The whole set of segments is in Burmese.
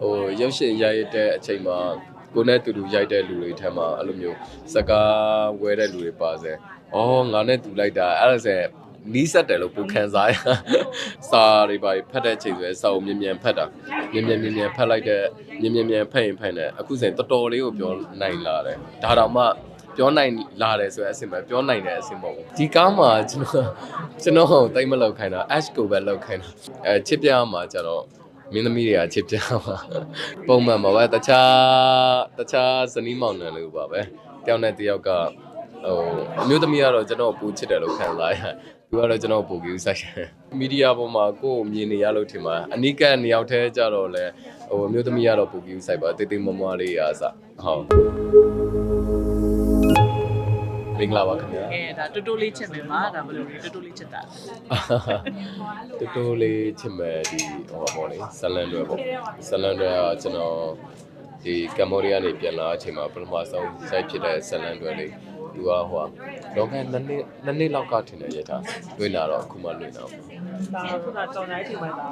ဟိုရုပ်ရှင်ရိုက်တဲ့အချိန်မှာကိုနဲ့တူတူရိုက်တဲ့လူတွေထဲမှာအဲ့လိုမျိုးစကားဝဲတဲ့လူတွေပါစေ။အော်ငါနဲ့တူလိုက်တာအဲ့ဒါဆိုနီးစက်တယ်လို့ပူခံစားရ။စာတွေပါဖတ်တဲ့အချိန်ဆိုရင်စာအုပ်မြင်မြန်ဖတ်တာမြင်မြန်မြင်မြန်ဖတ်လိုက်တဲ့မြင်မြန်မြန်ဖတ်ရင်ဖတ်နေအခုဆိုရင်တော်တော်လေးကိုပြောနိုင်လာတယ်။ဒါတော့မှပြောနိုင်လာတယ်ဆိုရင်အဆင်ပဲပြောနိုင်တဲ့အဆင်မဟုတ်ဘူးဒီကားမှာကျွန်တော်ကျွန်တော်ဟိုတိတ်မလောက်ခိုင်းတာ ash ကိုပဲလောက်ခိုင်းတာအဲချစ်ပြမှာကျတော့ မင်းသမီးတွေကချစ်ပြမှာပုံမှန်မှာပဲတခြားတခြားဇနီးမောင်နှံလို့ပါပဲတယောက်နဲ့တယောက်ကဟိုအမျိုးသမီးကတော့ကျွန်တော်ပူချစ်တယ်လို့ခံစားရတယ်သူကတော့ကျွန်တော်ပူကြီးဆိုင်တယ်မီဒီယာပေါ်မှာကိုယ်မြင်နေရလို့ထင်ပါအနိကနေရောက်သေးကြတော့လဲဟိုအမျိုးသမီးကတော့ပူကြီးဆိုင်ပါတိတ်တိတ်မွားမွားလေးရာအစဟုတ် မင်္ဂလာပါခင်ဗျာအဲဒါတူတူလေးချစ်မယ်မှာဒါဘယ်လိုလဲတူတူလေးချစ်တာတူတူလေးချစ်မဲ့ဒီဟိုပါပေါ့လေဇလန်တွေပေါ့ဇလန်တွေကကျွန်တော်ဒီကမ္ဘောဒီးယားနေပြန်လာအချိန်မှာပထမဆုံးစိုက်ဖြစ်တဲ့ဇလန်တွေလေးသူကဟိုလောကနှစ်နှစ်နှစ်နှစ်လောက်ကထင်တယ်ရထားတွေ့လာတော့အခုမှတွေ့တော့ဒါဆိုတာကြောင်တိုင်းချိန်မှာဒါ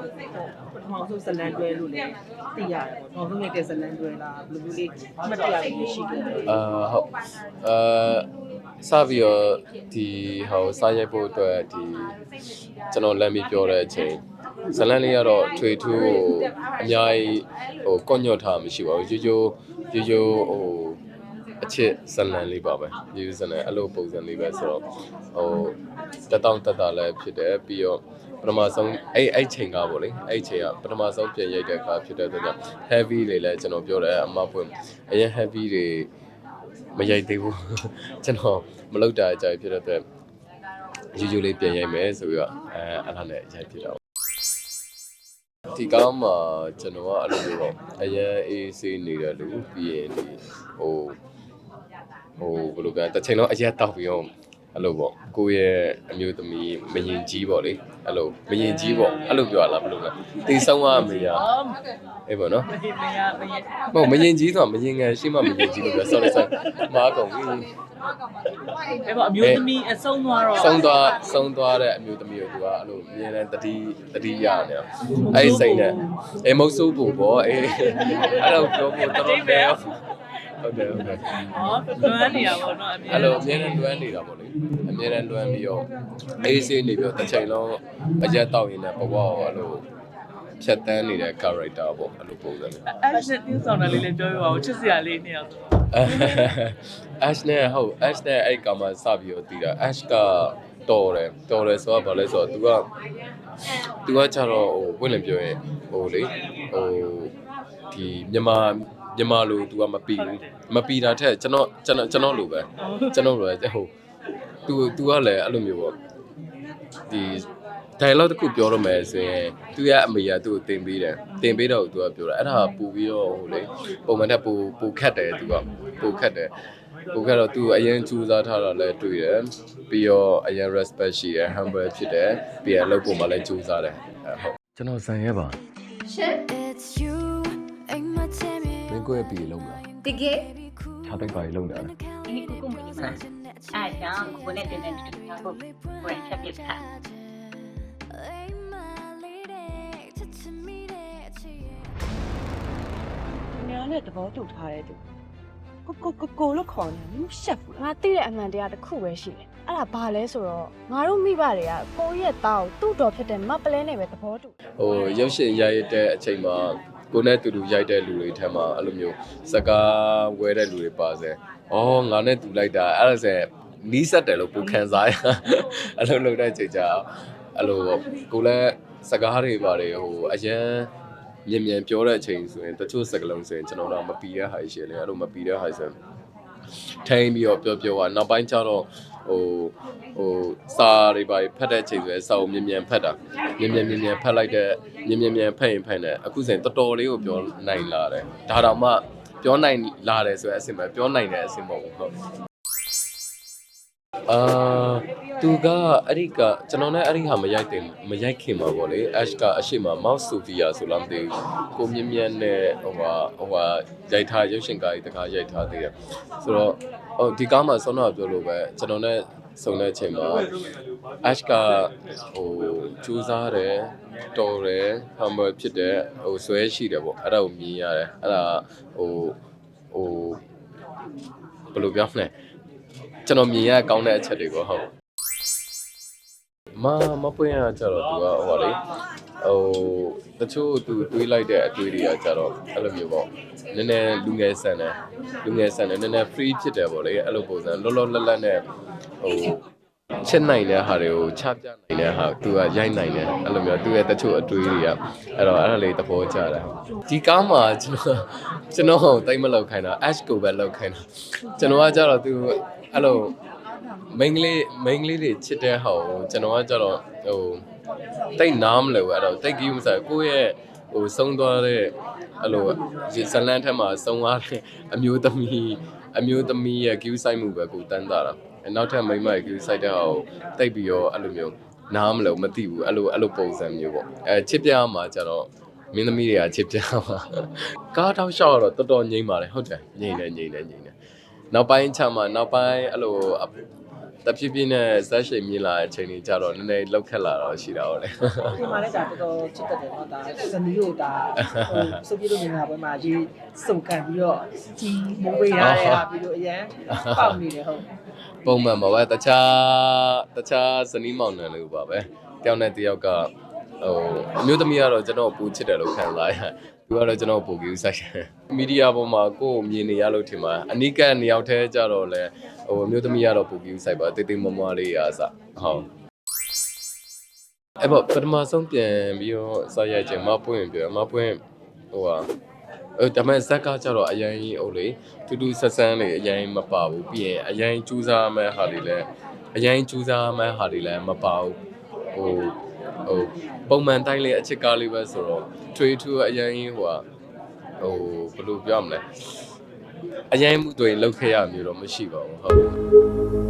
ပထမဆုံးဇလန်တွဲလို့လည်းသိရတယ်ပေါ့။နောက်ဆုံးရိုက်တဲ့ဇလန်တွဲလားဘယ်လိုလေးမှတ်တရလေးရှိတယ်အာဟုတ်အာ စပြီးတော့ဒီဟိုစားရိုက်ဖို့အတွက်ဒီကျွန်တော်လမ်းပြီးပြောတဲ့အချိန်ဇလန်လေးကတော့ထွေထူးကိုအများကြီးဟိုကွညွတ်ထားမှရှိပါဘူးရိုးရိုးရိုးရိုးဟိုအချစ်ဇလန်လေးပါပဲရိုးရိုးဇလန်အဲ့လိုပုံစံလေးပဲဆိုတော့ဟိုတက်တောင့်တက်တာလည်းဖြစ်တယ်ပြီးတော့ပထမဆုံးအဲ့အဲ့ချိန်ကပေါ့လေအဲ့ချိန်ကပထမဆုံးပြန်ရိုက်တဲ့အခါဖြစ်တဲ့အတွက်ကြောင့် heavy လေးလည်းကျွန်တော်ပြောတယ်အမပွင့်အရင် heavy တွေ မရိုက်သေးဘူးကျွန်တော်မလုပ်တာအကြိုက်ဖြစ်တဲ့အတွက်ယူယူလေးပြန်ရိုက်မယ်ဆိုပြီးတော့အဲအဲ့ဒါနဲ့ရိုက်ဖြစ်တာပေါ့ဒီကောင်းမှာကျွန်တော်ကအဲ့လိုမျိုးပေါ့အရင်အေးဆေးနေတဲ့လူပြီးရင်ဒီဟိုဟိုဘယ်လိုကတစ်ချိန်လုံးအရက်တောက်ပြီးတော့ အဲ့လိုပေါ့ကိုယ့်ရဲ့အမျိုးသမီးမရင်ကြီးပေါ့လေအဲ့လိုမရင်ကြီးပေါ့အဲ့လိုပြောရလားဘယ်လိုလဲတေဆုံးရမေးရ။အော်အေးပေါ့နော်မင်းမရမင်းဟုတ်မရင်ကြီးဆိုတာမရင်ငယ်ရှိမှမရင်ကြီးလို့ပြော sorry sorry မားကုန်ပြီဘယ်ပေါ့အမျိုးသမီးအဆုံးသွားတော့ဆုံးသွားဆုံးသွားတဲ့အမျိုးသမီးကိုသူကအဲ့လိုအမြဲတမ်းတတိတတိရနေအောင်အဲ့ဒီစိတ်နဲ့အေမုတ်ဆိုးဖို့ပေါ့အေးအဲ့လိုပြောဖို့တော်တော်တယ် ဟုတ်တယ်ဟုတ်တယ်။အော်လွမ်းနေရပါတော့အမြဲအဲ့လိုအမြဲတမ်းလွမ်းနေတာပေါ့လေအမြဲတမ်းလွမ်းပြီးတော့အေးဆေးနေပြီးတော့တစ်ချိန်လုံးအရက်တောက်ရင်လည်းဘဝကိုအဲ့လိုဖြတ်တန်းနေတဲ့ character ပေါ့အဲ့လိုပုံစံမျိုးအဲ့ရှက်တင်းဆောင်တာလေးလည်းပြောပြပါဦးချစ်စရာလေးနေအောင်ဆိုတော့ Ash နဲ့ဟုတ် Ash နဲ့အဲ့ကောင်မှစပြီးတော့တည်တာ Ash ကတော်တယ်တော်တယ်ဆိုတော့ဘာလဲဆိုတော့ तू က तू ကကျတော့ဟိုဝင်လင်ပြောရင်ဟိုလေဟိုဒီမြန်မာ မြန်မာလို तू ကမပီဘူးမပီတာထက်ကျွန်တော်ကျွန်တော်ကျွန်တော်လိုပဲကျွန်တော်လိုပဲဟို तू तू ကလည်းအဲ့လိုမျိုးပေါ့ဒီ dialogue တစ်ခုပြောရမယ်ဆိုရင်သူရဲ့အမေကသူ့ကိုတင်ပေးတယ်တင်ပေးတော့သူကပြောတာအဲ့ဒါပူပြီးတော့ဟိုလေပုံမှန်တက်ပူပူခတ်တယ်သူကပူခတ်တယ်ပူခတ်တော့သူအရင်ကြိုးစားထားတာလည်းတွေ့တယ်ပြီးတော့အရင် respect ရှိတယ် humble ဖြစ်တယ်ပြီးရင်အလုပ်ပုံမှာလည်းကြိုးစားတယ်အဲ့ဟုတ်ကျွန်တော်ဇန်ရဲပါ It's you ain't my time မင်းကိုယ့်ရဲ့ပြည်လုံးမလားတကယ်ထားတိုက်ပါရေးလုံးတယ်ဒီနေ့ကိုကိုမလို့ဆန်းအားကြောင့်ကိုနဲ့တင်တဲ့တူတာကိုကိုရင်ချက်ပြစ်ထားညနဲ့တဘောတူထားတဲ့သူကိုကိုကိုကိုလို့ခေါ်နေဘူးရှက်ဘူးလားငါသိတဲ့အမှန်တရားတစ်ခုပဲရှိတယ်။အဲ့ဒါဘာလဲဆိုတော့ငါတို့မိဘတွေကကိုယ့်ရဲ့သားကိုသူ့တော်ဖြစ်တဲ့မပလဲနဲ့ပဲသဘောတူဟိုရုပ်ရှင်ရိုက်တဲ့အချိန်မှာ ကိုနဲ့တူတူရိုက်တဲ့လူတွေထဲမှာအဲ့လိုမျိုးစကားဝဲတဲ့လူတွေပါစေ။အော်ငါနဲ့တူလိုက်တာအဲ့ဒါဆိုနီးစက်တယ်လို့ပူခံစားရ။အဲ့လိုလုပ်တဲ့ချိန်ကျအဲ့လိုပေါ့ကိုလည်းစကားတွေပါတယ်ဟိုအရန်မြင်မြန်ပြောတဲ့အချိန်ဆိုရင်တချို့စကားလုံးဆိုရင်ကျွန်တော်တို့မပီတဲ့ဟာရှိတယ်အဲ့လိုမပီတဲ့ဟာဆိုရင်ထိုင်ပြီးတော့ပြောပြောอ่ะနောက်ပိုင်းကျတော့ ဟိုဟိုစာတွေပါဖတ်တဲ့ချိန်ဆိုရင်စာအုပ်မြင်မြန်ဖတ်တာမြင်မြန်မြင်မြန်ဖတ်လိုက်တဲ့မြင်မြန်မြန်ဖတ်ရင်ဖတ်နေအခုဆိုရင်တော်တော်လေးကိုပြောနိုင်လာတယ်ဒါတော့မှပြောနိုင်လာတယ်ဆိုရင်အဆင်ပဲပြောနိုင်တဲ့အဆင်မဟုတ်ဘူးဟုတ်အာ သူကအဲ့ဒီကကျွန်တော်နဲ့အဲ့ဒီဟာမရိုက်တယ်မရိုက်ခင်မှာပေါ့လေ Ash ကအရှိမ Mount Sophia ဆိုလားမသိဘူးကိုမြင့်မြတ်နဲ့ဟိုဟာဟိုဟာရိုက်ထားရုပ်ရှင်ကားကြီးတကားရိုက်ထားသေးတယ်ဆိုတော့ဟိုဒီကားမှာဆောင်းတော့ပြောလို့ပဲကျွန်တော်နဲ့ဆုံတဲ့အချိန်မှာ Ash ကဟိုစူးစားတယ်တော်တယ် humble ဖြစ်တယ်ဟိုဆွဲရှိတယ်ပေါ့အဲ့ဒါကိုမြင်ရတယ်အဲ့ဒါဟိုဟိုဘယ်လိုပြောမလဲကျွန်တော်မြင်ရကောင်းတဲ့အချက်တွေပေါ့ဟုတ် မမပွင့်ရကြတော့သူကဟိုပါလေဟိုတချို့သူတွေးလိုက်တဲ့အတွေးတွေကကြတော့အဲ့လိုမျိုးပေါ့နည်းနည်းလူငယ်ဆန်တယ်လူငယ်ဆန်တယ်နည်းနည်း free ဖြစ်တယ်ပေါ့လေအဲ့လိုပုံစံလောလောလတ်လတ်နဲ့ဟိုချစ်နိုင်တဲ့ဟာတွေကိုချပြနိုင်တဲ့ဟာသူကရိုက်နိုင်တယ်အဲ့လိုမျိုးသူရဲ့တချို့အတွေးတွေကအဲ့တော့အဲ့ဒါလေးသဘောကျတယ်ဒီကားမှာကျွန်တော်ကျွန်တော်ဟိုတိတ်မလောက်ခိုင်းတာ ash ကိုပဲလောက်ခိုင်းတာကျွန်တော်ကကြတော့သူအဲ့လို မိန်းကလေးမိန်းကလေးတွေချစ်တဲ့ဟာကိုကျွန်တော်ကကြတော့ဟိုတိတ်နားမလဲဘူးအဲ့တော့တိတ်ကြီးမစားကိုယ့်ရဲ့ဟိုဆုံးသွားတဲ့အဲ့လိုဇလန်ထက်မှာဆုံးသွားတဲ့အမျိုးသမီးအမျိုးသမီးရဲ့ queue site မှုပဲကိုတန်းတာတာနောက်ထပ်မိမရဲ့ queue site တဲ့ဟာကိုတိတ်ပြီးတော့အဲ့လိုမျိုးနားမလို့မသိဘူးအဲ့လိုအဲ့လိုပုံစံမျိုးပေါ့အဲချစ်ပြားမှာကျတော့မင်းသမီးတွေကချစ်ပြားမှာကားထောက်လျှောက်တော့တော်တော်ငြိမ့်ပါတယ်ဟုတ်တယ်ငြိမ့်တယ်ငြိမ့်တယ်ငြိမ့်တယ် နောက်ပိုင်းချမှာနောက်ပိုင်းအဲ့လိုတဖြည်းဖြည်းနဲ့ဇက်ရှိန်မြင်လာတဲ့အချိန်ကြီးကျတော့နည်းနည်းလောက်ခက်လာတော့ရှိတာဟုတ်လေဒီမှာလည်းဒါတော်တော်ချစ်တတ်တယ်နော်ဒါဇနီးတို့ဒါဟိုစုပ်ပြလို့နေတာပွဲမှာရေးစုံကန်ပြီးတော့ဒီမုံဝေးရတဲ့ဟာပြီးတော့အရန်ပေါက်နေတယ်ဟုတ်ပုံမှန်ပါပဲတခြားတခြားဇနီးမောင်နှံလို့ပါပဲတယောက်နဲ့တယောက်ကဟိုအမျိုးသမီးကတော့ကျွန်တော်ပူချစ်တယ်လို့ခံစားရတယ် သူကတော့ကျွန်တော်ပူကြီးဆိုင်တယ်မီဒီယာပေါ်မှာကိုယ်မြင်နေရလို့ထင်ပါအနိကနေရောက်သေးကြတော့လဲဟိုအမျိုးသမီးကတော့ပူကြီးဆိုင်ပါတိတ်တိတ်မမွားလေးရာအစဟုတ်အဲ့ပေါ့ပထမဆုံးပြန်ပြီးတော့စရိုက်ချိန်မပွင့်ပြောမပွင့်ဟိုဟာအဲဒါပေမဲ့ဇက်ကကြတော့အရင်ဟိုလေတူတူဆက်ဆန်းလေးအရင်မပါဘူးပြီးရင်အရင်ကြိုးစားမဲ့ဟာတွေလည်းအရင်ကြိုးစားမဲ့ဟာတွေလည်းမပါဘူးဟို ဟိုပုံမှန်တိုင်းလေးအချစ်ကားလေးပဲဆိုတော့ trade to အရင်ဟိုဟာဟိုဘယ်လိုပြောမလဲအရင်မှုတွေလောက်ခဲ့ရမျိုးတော့မရှိပါဘူးဟုတ်